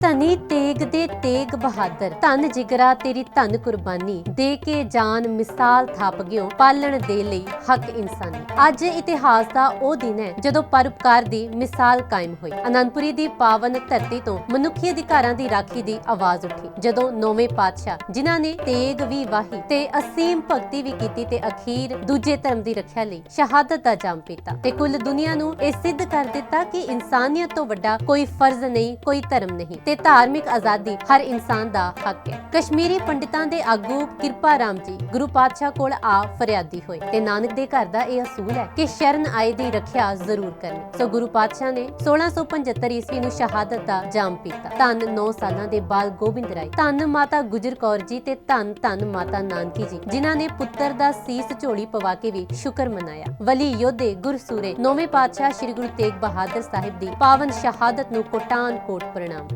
ਧਨੀ ਤੇਗ ਦੇ ਬਹਾਦਰ। ਧਨ ਜਿਗਰਾ, ਤੇਰੀ ਧਨ ਕੁਰਬਾਨੀ ਦੇ ਕੇ ਜਾਨ ਮਿਸਾਲ ਥਾਪ ਗਿਓ, ਪਾਲਣ ਦੇ ਲਈ ਹੱਕ ਇਨਸਾਨੀ। ਅੱਜ ਇਤਿਹਾਸ ਦਾ ਉਹ ਦਿਨ ਹੈ ਜਦੋਂ ਪਰਉਪਕਾਰ ਦੀ ਮਿਸਾਲ ਕਾਇਮ ਹੋਈ। ਅਨੰਦਪੁਰੀ ਦੀ ਪਾਵਨ ਧਰਤੀ ਤੋਂ ਮਨੁੱਖੀ ਅਧਿਕਾਰਾਂ ਦੀ ਰਾਖੀ ਦੀ ਆਵਾਜ਼ ਉੱਠੀ। ਜਦੋਂ ਨੌਵੇਂ ਪਾਤਸ਼ਾਹ, ਜਿਨ੍ਹਾਂ ਨੇ ਤੇਗ ਵੀ ਵਾਹੀ ਤੇ ਅਸੀਮ ਭਗਤੀ ਵੀ ਕੀਤੀ ਤੇ ਅਖੀਰ ਦੂਜੇ ਧਰਮ ਦੀ ਰੱਖਿਆ ਲਈ ਸ਼ਹਾਦਤ ਦਾ ਜਾਮ ਪੀਤਾ। ਤੇ ਕੁੱਲ ਦੁਨੀਆ ਨੂੰ ਇਹ ਸਿੱਧ ਕਰ ਦਿੱਤਾ ਕਿ ਇਨਸਾਨੀਅਤ ਤੋਂ ਵੱਡਾ ਕੋਈ ਫਰਜ਼ ਨਹੀਂ, ਕੋਈ ਧਰਮ ਨਹੀਂ। ਤੇ ਧਾਰਮਿਕ ਆਜ਼ਾਦੀ ਹਰ ਇਨਸਾਨ ਦਾ ਹੱਕ ਹੈ। ਕਸ਼ਮੀਰੀ ਪੰਡਿਤਾਂ ਦੇ ਆਗੂ ਕਿਰਪਾ ਰਾਮ ਜੀ, ਗੁਰੂ ਪਾਤਸ਼ਾਹ ਕੋਲ ਆ ਫਰਿਆਦੀ ਹੋਏ ਤੇ ਨਾਨਕ ਦੇ ਘਰ ਦਾ ਇਹ ਅਸੂਲ ਹੈ ਕਿ ਸ਼ਰਨ ਆਏ ਦੀ ਰੱਖਿਆ ਜ਼ਰੂਰ ਕਰਨੀ। ਸੋ ਗੁਰੂ ਪਾਤਸ਼ਾਹ ਨੇ 1675 ਈਸਵੀ ਨੂੰ ਸ਼ਹਾਦਤ ਦਾ ਜਾਮ ਪੀਤਾ। ਧੰਨ 9 ਸਾਲਾਂ ਦੇ ਬਾਲ ਗੋਬਿੰਦ ਰਾਏ, ਧੰਨ ਮਾਤਾ ਗੁਜਰ ਕੌਰ ਜੀ ਤੇ ਧੰਨ ਧੰਨ ਮਾਤਾ ਨਾਨਕੀ ਜੀ, ਜਿਨ੍ਹਾਂ ਨੇ ਪੁੱਤਰ ਦਾ ਸੀਸ ਝੋਲੀ ਪਵਾ ਕੇ ਵੀ ਸ਼ੁਕਰ ਮਨਾਇਆ। ਵਲੀ ਯੋਧੇ ਗੁਰਸੂਰੇ ਨੌਵੇਂ ਪਾਤਸ਼ਾਹ ਸ੍ਰੀ ਗੁਰੂ ਤੇਗ ਬਹਾਦਰ ਸਾਹਿਬ ਦੀ ਪਾਵਨ ਸ਼ਹਾਦਤ ਨੂੰ ਕੋਟਾਨ ਕੋਟ ਪ੍ਰਣਾਮ।